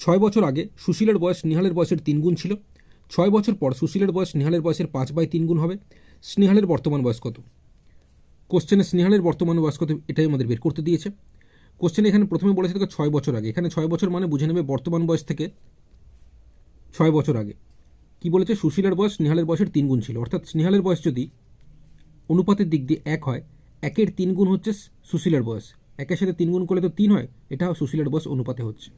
ছয় বছর আগে সুশীলের বয়স নিহালের বয়সের তিন গুণ ছিল। ছয় বছর পর সুশীলের বয়স নিহালের বয়সের পাঁচ বাই তিন গুণ হবে। স্নেহালের বর্তমান বয়স কত? কোশ্চেনে স্নেহালের বর্তমান বয়স কত এটাই আমাদের বের করতে দিয়েছে। কোশ্চেনে এখানে প্রথমে বলেছে দেখো ছয় বছর আগে। এখানে ছয় বছর মানে বুঝে নেবে বর্তমান বয়স থেকে ছয় বছর আগে। কি বলেছে? সুশীলের বয়স স্নেহালের বয়সের তিন গুণ ছিল। অর্থাৎ স্নেহালের বয়স যদি অনুপাতের দিক দিয়ে এক হয়, একের তিন গুণ হচ্ছে সুশীলের বয়স। একের সাথে তিন গুণ করলে তো তিন হয় এটা সুশীলের বয়স অনুপাতে হচ্ছে।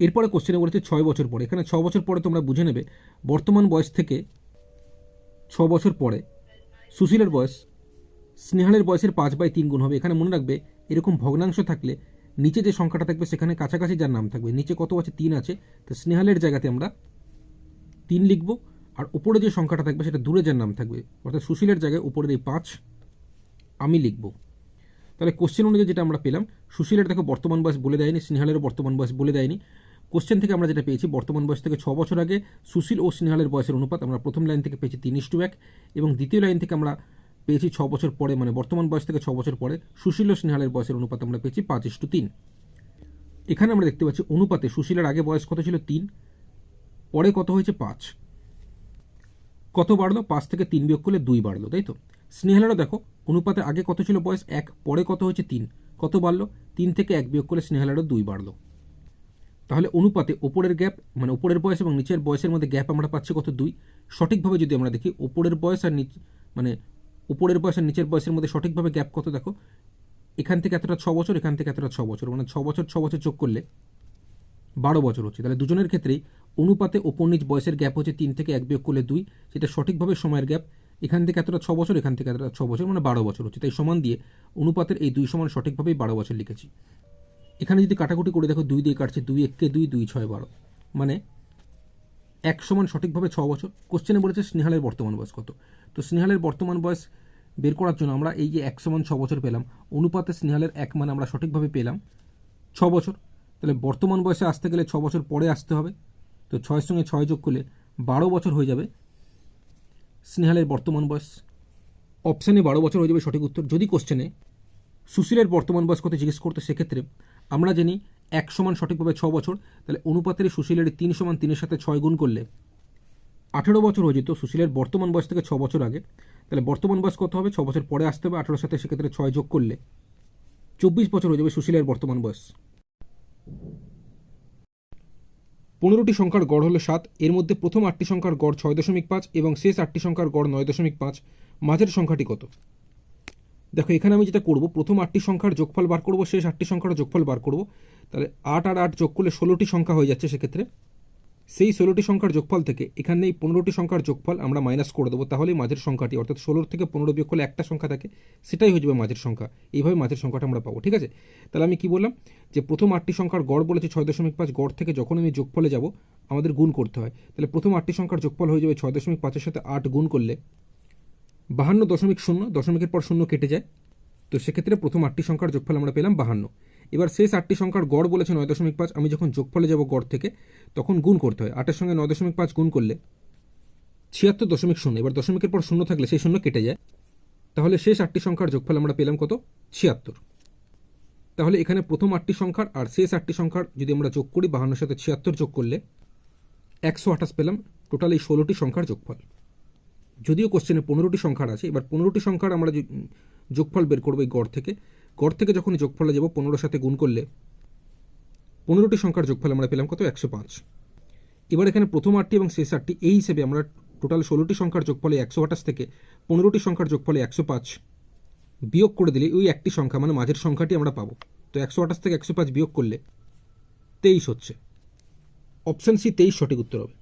এরপরে কোশ্চেনে বলেছে ছয় বছর পরে। এখানে ছ বছর পরে তোমরা বুঝে নেবে, বর্তমান বয়স থেকে ছ বছর পরে সুশীলের বয়স, স্নেহালের বয়সের পাঁচ বাই তিন গুণ হবে। এখানে মনে রাখবে, এরকম ভগ্নাংশ থাকলে নিচে যে সংখ্যাটা থাকবে সেখানে কাছাকাছি যার নাম থাকবে। নিচে কত আছে? তিন আছে। তো স্নেহালের জায়গাতে আমরা তিন লিখব, আর উপরে যে সংখ্যাটা থাকবে সেটা দূরে যার নাম থাকবে, অর্থাৎ সুশীলের জায়গায় উপরের এই পাঁচ আমি লিখব। তাহলে কোশ্চেন অনুযায়ী যেটা আমরা পেলাম, সুশীলের দেখো বর্তমান বয়স বলে দেয়নি, স্নেহালেরও বর্তমান বয়স বলে দেয়নি। কোশ্চেন থেকে আমরা যেটা পেয়েছি, বর্তমান বয়স থেকে ছ বছর আগে সুশীল ও স্নেহালের বয়সের অনুপাত আমরা প্রথম লাইন থেকে পেয়েছি তিন ইস্টু এক এবং দ্বিতীয় লাইন থেকে আমরা পেয়েছি ছ বছর পরে মানে বর্তমান বয়স থেকে ছ বছর পরে সুশীল ও স্নেহালের বয়সের অনুপাত আমরা পেয়েছি পাঁচ ইস্টু তিন। এখানে আমরা দেখতে পাচ্ছি অনুপাতে সুশীলের আগে বয়স কত ছিল? তিন। পরে কত হয়েছে? পাঁচ। কত বাড়লো? পাঁচ থেকে তিন বিয়োগ করলে দুই বাড়লো, তাই তো? স্নেহালেরও দেখো, অনুপাতে আগে কত ছিল বয়স? এক। পরে কত হয়েছে? তিন। কত বাড়লো? তিন থেকে এক বিয়োগ করলে স্নেহালেরও দুই বাড়লো। তাহলে অনুপাতে ওপরের গ্যাপ মানে ওপরের বয়স এবং নিচের বয়সের মধ্যে গ্যাপ আমরা পাচ্ছি কত? দুই। সঠিকভাবে যদি আমরা দেখি, ওপরের বয়স আর নিচ মানে উপরের বয়স আর নিচের বয়সের মধ্যে সঠিকভাবে গ্যাপ কত দেখো? এখান থেকে এতটা ছ বছর, এখান থেকে এতটা ছ বছর মানে ছ বছর ছ বছর যোগ করলে বারো বছর হচ্ছে। তাহলে দুজনের ক্ষেত্রেই অনুপাতে ওপর নিচ বয়সের গ্যাপ হচ্ছে তিন থেকে এক বিয়োগ করলে দুই, সেটা সঠিকভাবে সময়ের গ্যাপ। এখান থেকে এতটা ছ বছর, এখান থেকে এতটা ছ বছর মানে বারো বছর হচ্ছে। তাই সমান দিয়ে অনুপাতের এই দুই সমান সঠিকভাবেই বারো বছর লিখেছি। এখানে যদি কাটাকুটি করে দেখো দুই দিয়ে কাটছে, দুই এককে দুই দুই ছয় বারো। মানে এক সমান সঠিকভাবে ছ বছর। কোশ্চেনে বলেছে স্নেহালের বর্তমান বয়স কত? তো স্নেহালের বর্তমান বয়স বের করার জন্য আমরা এই যে এক সমান ছ বছর পেলাম, অনুপাতে স্নেহালের এক মানে আমরা সঠিকভাবে পেলাম ছ বছর। তাহলে বর্তমান বয়সে আসতে গেলে ছ বছর পরে আসতে হবে। তো ছয়ের সঙ্গে ছয় যোগ করলে বারো বছর হয়ে যাবে স্নেহালের বর্তমান বয়স। অপশানে বারো বছর হয়ে যাবে সঠিক উত্তর। যদি কোশ্চেনে সুশীলের বর্তমান বয়স কত জিজ্ঞেস করতো, সেক্ষেত্রে আমরা জানি এক সমান সঠিকভাবে ছ বছর, তাহলে অনুপাতের সুশীলের তিন সমান তিনের সাথে ছয় গুণ করলে আঠেরো বছর হয়ে যেত সুশীলের বর্তমান বয়স থেকে ছ বছর আগে, তাহলে বর্তমান বয়স কত হবে? ছ বছর পরে আসতে হবে, আঠেরোর সাথে সেক্ষেত্রে ছয় যোগ করলে চব্বিশ বছর হয়ে যাবে সুশীলের বর্তমান বয়স। পনেরোটি সংখ্যার গড় হলো সাত, এর মধ্যে প্রথম আটটি সংখ্যার গড় ছয় দশমিক পাঁচ এবং শেষ আটটি সংখ্যার গড় নয় দশমিক পাঁচ, মাঝের সংখ্যাটি কত? দেখো, এখানে আমি যেটা করব, প্রথম আটটি সংখ্যার যোগফল বার করব, শেষ আটটি সংখ্যার যোগফল বার করব। তাহলে আট আর আট যোগ করলে ষোলোটি সংখ্যা হয়ে যাচ্ছে সেক্ষেত্রে। সেই ষোলোটি সংখ্যার যোগফল থেকে এখানে এই পনেরোটি সংখ্যার যোগফল আমরা মাইনাস করে দেবো, তাহলেই মাঝের সংখ্যাটি, অর্থাৎ ষোলোর থেকে পনেরো বিয়োগ করলে একটা সংখ্যা থাকে, সেটাই হয়ে যাবে মাঝের সংখ্যা। এইভাবে মাঝের সংখ্যাটা আমরা পাবো, ঠিক আছে? তাহলে আমি কি বললাম যে প্রথম আটটি সংখ্যার গড় বলেছে ছয় দশমিক পাঁচ, গড় থেকে যখন আমি যোগফলে যাব, আমাদের গুণ করতে হয়। তাহলে প্রথম আটটি সংখ্যার যোগফল হয়ে যাবে ছয় দশমিক পাঁচের সাথে আট গুণ করলে বাহান্ন দশমিক শূন্য, দশমিকের পর শূন্য কেটে যায়। তো সেক্ষেত্রে প্রথম আটটি সংখ্যার যোগফল আমরা পেলাম বাহান্ন। এবার শেষ আটটি সংখ্যার গড় বলেছে নয় দশমিক পাঁচ, আমি যখন যোগফলে যাব গড় থেকে, তখন গুণ করতে হয়। আটের সঙ্গে নয় দশমিক পাঁচ গুণ করলে ছিয়াত্তর দশমিক শূন্য, এবার দশমিকের পর শূন্য থাকলে সেই শূন্য কেটে যায়। তাহলে শেষ আটটি সংখ্যার যোগফল আমরা পেলাম কত? ছিয়াত্তর। তাহলে এখানে প্রথম আটটি সংখ্যার আর শেষ আটটি সংখ্যার যদি আমরা যোগ করি, বাহান্নর সাথে ছিয়াত্তর যোগ করলে একশো আঠাশ পেলাম। টোটাল এই ষোলোটি সংখ্যার যোগফল। যদিও কোশ্চেনে পনেরোটি সংখ্যার আছে, এবার পনেরোটি সংখ্যার আমরা যোগফল বের করব এই গড় থেকে। গড় থেকে যখন যোগফলে যাব, পনেরোর সাথে গুণ করলে পনেরোটি সংখ্যার যোগফল আমরা পেলাম কত? একশো পাঁচ। এবার এখানে প্রথম আটটি এবং শেষ আটটি, এই হিসেবে আমরা টোটাল ষোলোটি সংখ্যার যোগফলে একশো আঠাশ থেকে পনেরোটি সংখ্যার যোগফলে একশো পাঁচ বিয়োগ করে দিলে ওই একটি সংখ্যা মানে মাঝের সংখ্যাটি আমরা পাবো। তো একশো আঠাশ থেকে একশো পাঁচ বিয়োগ করলে তেইশ হচ্ছে। অপশান সি তেইশ সঠিক উত্তর হবে।